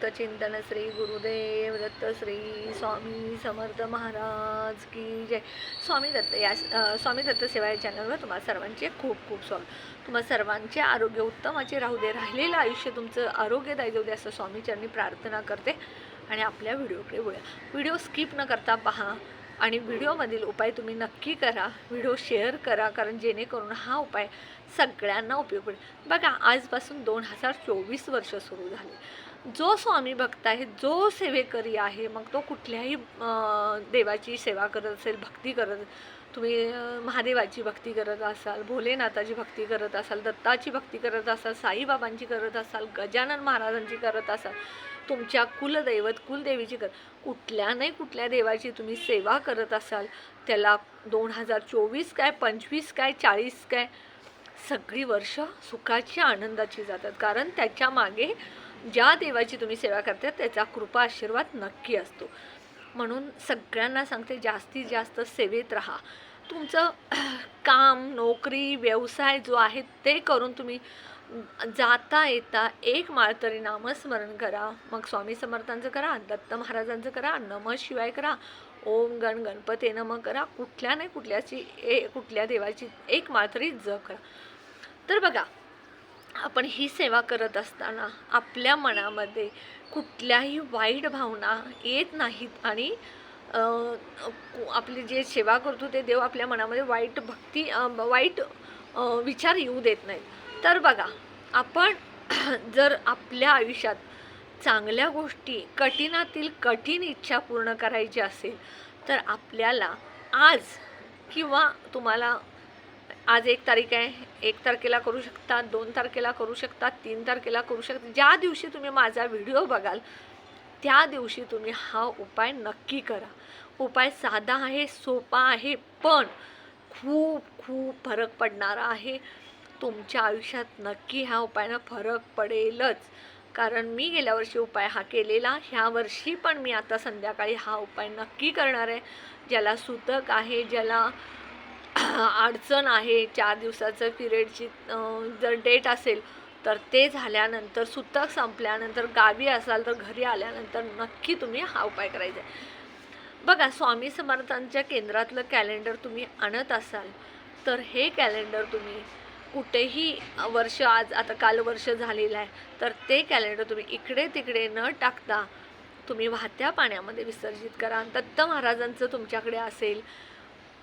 अवधूत चिंतन श्री गुरुदेव दत्त श्री स्वामी समर्थ महाराज की जय. स्वामी दत्त या स्वामी दत्त सेवा या चॅनलवर तुम्हाला सर्वांचे खूप खूप स्वागत. तुम्हा सर्वांचे आरोग्य उत्तमाचे राहू दे राहिलेलं आयुष्य तुमचं आरोग्यदायी जाऊ दे असं स्वामीचरणी प्रार्थना करते. आणि आपल्या व्हिडिओकडे बोलूया व्हिडिओ स्किप न करता पहा. आणि व्हिडिओमधील उपाय तुम्ही नक्की करा. व्हिडिओ शेअर करा कारण जेणेकरून हा उपाय सगळ्यांना उपयोग पडेल. बघा आजपासून दोन हजार चोवीस वर्ष सुरू झाले. जो स्वामी भक्त आहे जो सेवेकरी आहे मग तो कुठल्याही देवाची सेवा करत असेल भक्ती करत तुम्ही महादेवाची भक्ती करत असाल भोलेनाथाची भक्ती करत असाल दत्ताची भक्ती करत असाल साईबाबांची करत असाल गजानन महाराजांची करत असाल तुमच्या कुलदैवत कुलदेवीची कर कुठल्या नाही कुठल्या देवाची तुम्ही सेवा करत असाल त्याला दोन हजार चोवीस काय पंचवीस काय चाळीस काय सगळी वर्ष सुखाची आनंदाची जातात. कारण त्याच्यामागे ज्या देवाची तुम्ही सेवा करता त्याचा कृपा आशीर्वाद नक्की असतो. म्हणून सगळ्यांना सांगते जास्तीत जास्त सेवेत राहा. तुमचं काम नोकरी व्यवसाय जो आहे ते करून तुम्ही जाता येता एक माळ तरी नामस्मरण करा. मग स्वामी समर्थांचं करा दत्त महाराजांचं करा नम शिवाय करा ओम गण गणपती नम करा कुठल्या नाही कुठल्याची ए कुठल्या देवाची एक माळ तरी जप करा. तर बघा आपण ही सेवा करत असताना आपल्या मनामध्ये कुठल्याही वाईट भावना येत नाहीत आणि कु- आपली जे सेवा करतो ते देव आपल्या मनामध्ये वाईट भक्ती वाईट विचार येऊ देत नाहीत. तर बघा आपण जर आपल्या आयुष्यात चांगल्या गोष्टी कठीणातील कठीण इच्छा पूर्ण करायची असेल तर आपल्याला आज किंवा तुम्हाला आज एक तारीख आहे. एक तारखेला करू शकता दोन तारखेला करू शकता तीन तारखेला करू शकता. ज्या दिवशी तुम्ही माझा व्हिडिओ बघाल त्या दिवशी तुम्ही हा उपाय नक्की करा. उपाय साधा आहे सोपा आहे पण खूप खूप फरक पडणारा आहे. तुमच्या आयुष्यात नक्की ह्या उपायानं फरक पडेलच. कारण मी गेल्या वर्षी उपाय हा केलेला ह्या वर्षी पण मी आता संध्याकाळी हा उपाय नक्की करणार आहे. ज्याला सुतक आहे ज्याला अडचण आहे चार दिवसाचं पिरियडची जर डेट असेल तर ते झाल्यानंतर सुतक संपल्यानंतर गावी असाल तर घरी आल्यानंतर नक्की तुम्ही हा उपाय करायचा आहे. बघा स्वामी समर्थांच्या केंद्रातलं कॅलेंडर तुम्ही आणत असाल तर हे कॅलेंडर तुम्ही कुठेही वर्ष आज आता काल वर्ष झालेलं आहे तर ते कॅलेंडर तुम्ही इकडे तिकडे न टाकता तुम्ही वाहत्या पाण्यामध्ये विसर्जित करा. दत्त महाराजांचं तुमच्याकडे असेल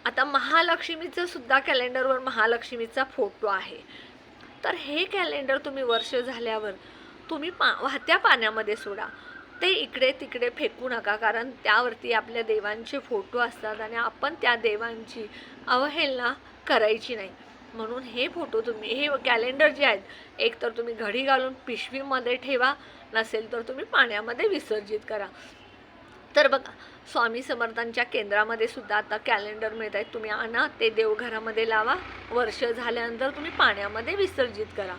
आता महालक्ष्मीचं सुद्धा कॅलेंडरवर महालक्ष्मीचा फोटो आहे. तर हे कॅलेंडर तुम्ही वर्ष झाल्यावर तुम्ही पा वाहत्या पाण्यामध्ये सोडा. ते इकडे तिकडे फेकू नका कारण त्यावरती आपल्या देवांचे फोटो असतात आणि आपण त्या देवांची अवहेलना करायची नाही. म्हणून हे फोटो तुम्ही हे कॅलेंडर जे आहेत एक तर तुम्ही घडी घालून पिशवीमध्ये ठेवा नसेल तर तुम्ही पाण्यामध्ये विसर्जित करा. तर बघा स्वामी समर्थांच्या केंद्रामध्ये सुद्धा आता कॅलेंडर मिळत आहेत. तुम्ही आणा ते देवघरामध्ये लावा. वर्ष झाल्यानंतर तुम्ही पाण्यामध्ये विसर्जित करा.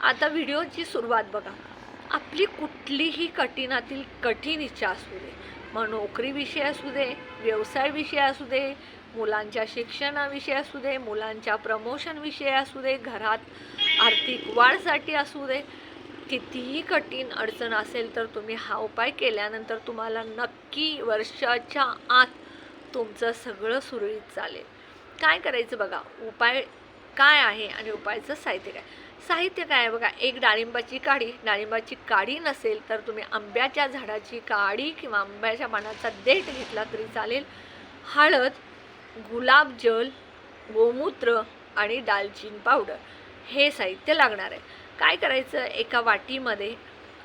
आता व्हिडिओची सुरुवात बघा. आपली कुठलीही कठीणातील कठीण इच्छा असू दे मग नोकरीविषयी असू दे व्यवसायविषयी असू दे मुलांच्या शिक्षणाविषयी असू दे मुलांच्या प्रमोशनविषयी असू दे घरात आर्थिक वाढसाठी असू दे कितीही कठीण अडचण असेल तर तुम्ही हा उपाय केल्यानंतर तुम्हाला नक्की वर्षाच्या आत तुमचं सगळं सुरळीत चालेल. काय करायचं बघा उपाय काय आहे आणि उपायचं साहित्य काय? साहित्य काय आहे बघा एक डाळिंबाची काडी डाळिंबाची काडी नसेल तर तुम्ही आंब्याच्या झाडाची काडी किंवा आंब्याच्या पानाचा देठ घेतला तरी चालेल. हळद गुलाबजल गोमूत्र आणि दालचिनी पावडर हे साहित्य लागणार आहे. काय करायचं एका वाटीमध्ये?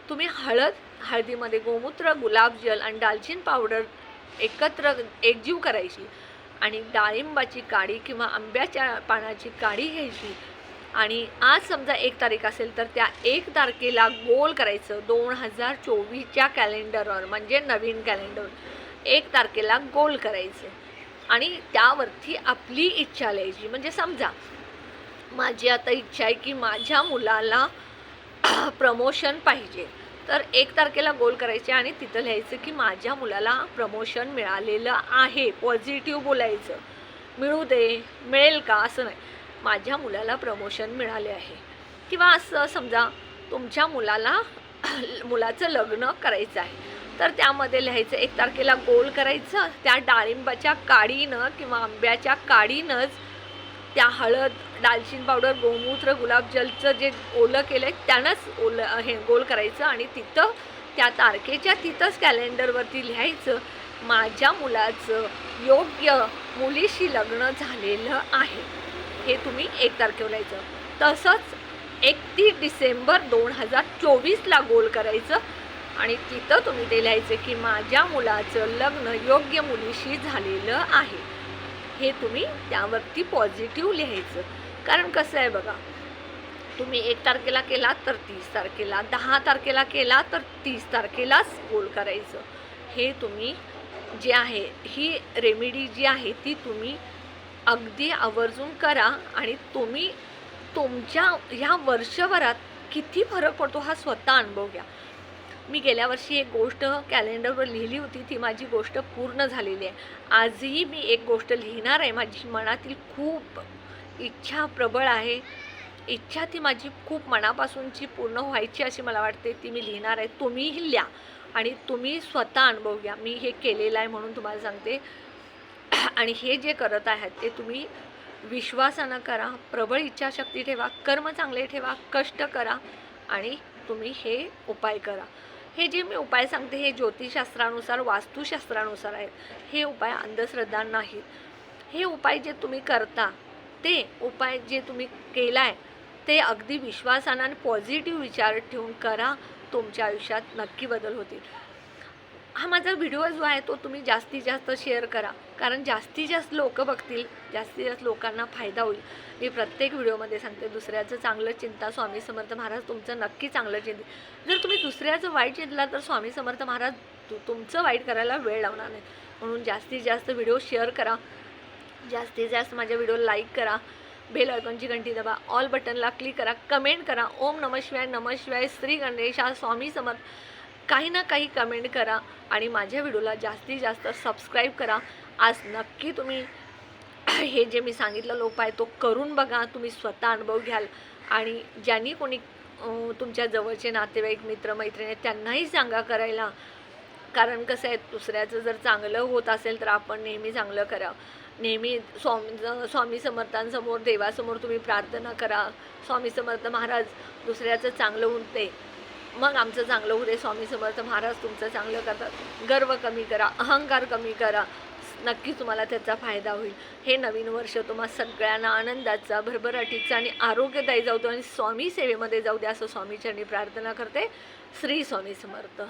तुम्ही हळद हळदीमध्ये गोमूत्र गुलाबजल आणि दालचिन पावडर एकत्र एकजीव करायची आणि डाळिंबाची काडी किंवा आंब्याच्या पानाची काडी घ्यायची. आणि आज समजा एक तारीख असेल तर त्या एक तारखेला गोल करायचं दोन हजार चोवीसच्या कॅलेंडरवर म्हणजे नवीन कॅलेंडर. एक तारखेला गोल करायचं. आणि त्यावरती आपली इच्छा लिहायची. म्हणजे समजा माझी आता इच्छा आहे की माझ्या मुलाला प्रमोशन पाहिजे. तर एक तारखेला गोल करायचे आणि तिथं लिहायचं की माझ्या मुलाला प्रमोशन मिळालेलं आहे. पॉझिटिव्ह बोलायचं. मिळू दे मिळेल का? असं नाही. माझ्या मुलाला प्रमोशन मिळाले आहे. किंवा असं समजा तुमच्या मुलाला मुलाचं लग्न करायचं आहे. तर त्यामध्ये लिहायचं एक तारखेला गोल करायचं. त्या डाळिंबाच्या काडीनं किंवा आंब्याच्या काडीनंच त्या हळद दालचिनी पावडर गोमूत्र गुलाबजलचं जे ओलं केलं आहे त्यानंच ओलं हे गोल करायचं आणि तिथं त्या तारखेच्या तिथंच कॅलेंडरवरती लिहायचं माझ्या मुलाचं योग्य मुलीशी लग्न झालेलं आहे. हे तुम्ही एक तारखेवर लिहायचं. तसंच एकतीस डिसेंबर दोन हजार चोवीसला गोल करायचं आणि तिथं तुम्ही ते लिहायचं की माझ्या मुलाचं लग्न योग्य मुलीशी झालेलं आहे. हे तुम्ही त्यावरती पॉझिटिव्ह लिहायचं. कारण कसं आहे बघा तुम्ही एक तारखेला केला तर तीस तारखेला दहा तारखेला केला तर तीस तारखेलाच गोल करायचं. हे तुम्ही जे आहे ही रेमेडी जी आहे ती तुम्ही अगदी आवर्जून करा आणि तुम्ही तुमच्या ह्या वर्षभरात किती फरक पडतो हा स्वतः अनुभव घ्या. मी गेल्या वर्षी एक गोष्ट कॅलेंडरवर लिहिली होती ती माझी गोष्ट पूर्ण झालेली आहे. आजही मी एक गोष्ट लिहिणार आहे माझी मनातील खूप इच्छा प्रबळ आहे. इच्छा ती माझी खूप मनापासूनची पूर्ण व्हायची अशी मला वाटते ती मी लिहिणार आहे. तुम्हीही लिहा आणि तुम्ही स्वतः अनुभव घ्या. मी हे केलेलं आहे म्हणून तुम्हाला सांगते. आणि हे जे करत आहात ते तुम्ही विश्वासानं करा प्रबळ इच्छाशक्ती ठेवा कर्म चांगले ठेवा कष्ट करा आणि तुम्ही हे उपाय करा. हे जे मी उपाय सांगते हे ज्योतिषशास्त्रानुसार वास्तुशास्त्रानुसार आहेत. हे उपाय अंधश्रद्धा नाहीत. हे उपाय जे तुम्ही करता ते उपाय जे तुम्ही केला आहे ते अगदी विश्वासानं आणि पॉझिटिव्ह विचार ठेवून करा तुमच्या आयुष्यात नक्की बदल होतील. हा माझा व्हिडिओ जो आहे तो तुम्ही जास्तीत जास्त शेअर करा. कारण जास्तीत जास्त लोक बघतील जास्तीत जास्त लोकांना फायदा होईल. मी प्रत्येक व्हिडिओमध्ये सांगते दुसऱ्याचं चांगलं चिंता स्वामी समर्थ महाराज तुमचं नक्की चांगलं चिंत. जर तुम्ही दुसऱ्याचं वाईट चिंतला तर स्वामी समर्थ महाराज तु तुमचं वाईट करायला वेळ लावणार नाही. म्हणून जास्तीत जास्त व्हिडिओ शेअर करा. जास्तीत जास्त माझ्या व्हिडिओ लाईक करा. बेल आयकॉनची घंटी दबा. ऑल बटनला क्लिक करा. कमेंट करा. ओम नम शिवाय नम शिवाय श्री गणेशा स्वामी समर्थ. काही ना काही कमेंट करा आणि माझ्या व्हिडिओला जास्तीत जास्त सबस्क्राईब करा. आज नक्की तुम्ही हे जे मी सांगितलं लोप आहे तो करून बघा. तुम्ही स्वतः अनुभव घ्याल. आणि ज्यांनी कोणी तुमच्या जवळचे नातेवाईक मित्रमैत्रिणी त्यांनाही सांगा करायला. कारण कसं आहे दुसऱ्याचं जर चांगलं होत असेल तर आपण नेहमी चांगलं करा. नेहमी स्वामी स्वामी समर्थांसमोर देवासमोर तुम्ही प्रार्थना करा. स्वामी समर्थ महाराज दुसऱ्याचं चांगलं होऊन ते मग आमचं चांगलं होऊ दे स्वामी समर्थ महाराज तुमचं चांगलं करतात. गर्व कमी करा अहंकार कमी करा. नक्की तुम्हाला त्याचा फायदा होईल. हे नवीन वर्ष तुम्हा सगळ्यांना आनंदाचा भरभराटीचा आणि आरोग्यदायी जाऊ दे आणि स्वामी सेवेमध्ये जाऊ दे असं स्वामीचरणी प्रार्थना करते. श्री स्वामी समर्थ.